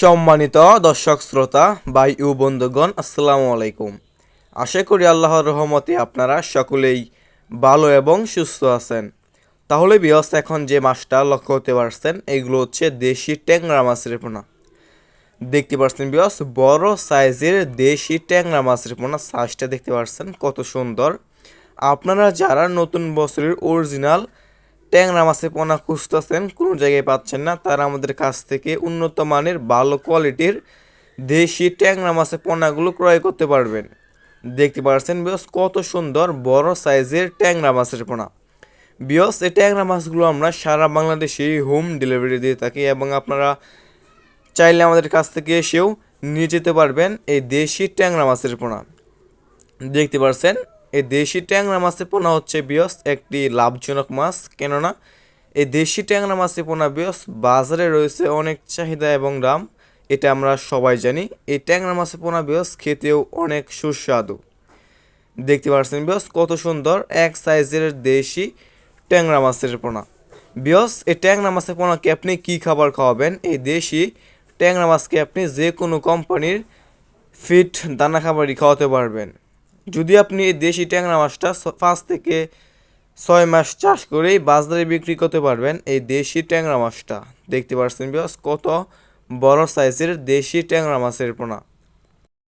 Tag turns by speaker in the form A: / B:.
A: সম্মানিত দর্শক শ্রোতা বাই ইউ বন্ধুগণ, আসসালামু আলাইকুম। আশা করি আল্লাহর রহমতে আপনারা সকলেই ভালো এবং সুস্থ আছেন। তাহলে বিয়স এখন যে মাছটা লক্ষ্য করতে পারছেন, এগুলো হচ্ছে দেশি ট্যাংরা মাছের পোনা। দেখতে পাচ্ছেন বিয়স বড় সাইজের দেশি ট্যাংরা মাছের পোনা সাইজটা দেখতে পাচ্ছেন কত সুন্দর। আপনারা যারা নতুন বছরের অরিজিনাল ট্যাংরা মাছের পোনা খুঁজতেছেন, কোনো জায়গায় পাচ্ছেন না। তারা আমাদের কাছ থেকে উন্নত মানের ভালো কোয়ালিটির দেশি ট্যাংরা মাছের পোনাগুলো ক্রয় করতে পারবেন। দেখতে পাচ্ছেন বিয়স কত সুন্দর বড় সাইজের ট্যাংরা মাছের পোনা। বিয়স এই ট্যাংরা মাছগুলো আমরা সারা বাংলাদেশে হোম ডেলিভারি দিয়ে থাকি এবং আপনারা চাইলে আমাদের কাছ থেকে এসেও নিয়ে যেতে পারবেন এই দেশি ট্যাংরা মাছের পোনা। দেখতে পাচ্ছেন এই দেশি ট্যাংরা মাছের পোনা হচ্ছে বিয়স, একটি লাভজনক মাছ। কেননা, এই দেশি ট্যাংরা মাছের পোনা বিয়স, বাজারে রয়েছে অনেক চাহিদা এবং দাম, এটা আমরা সবাই জানি। এই ট্যাংরা মাছের পোনা বিয়স খেতেও অনেক সুস্বাদু। দেখতে পাচ্ছেন বিয়স, কত সুন্দর, এক সাইজের দেশি ট্যাংরা মাছের পোনা। বিয়স, এই ট্যাংরা মাছের পোনাকে আপনি কী খাবার খাওয়াবেন? এই দেশি ট্যাংরা মাছকে আপনি যে কোনো কোম্পানির ফিট দানা খাবারই খাওয়াতে পারবেন। যদি আপনি এই দেশি ট্যাংরা মাছটা পাঁচ থেকে ছয় মাস চাষ করেই বাজারে বিক্রি করতে পারবেন এই দেশি ট্যাংরা মাছটা। দেখতে পাচ্ছেন বিয়স কত বড় সাইজের দেশি ট্যাংরা মাছের পোনা।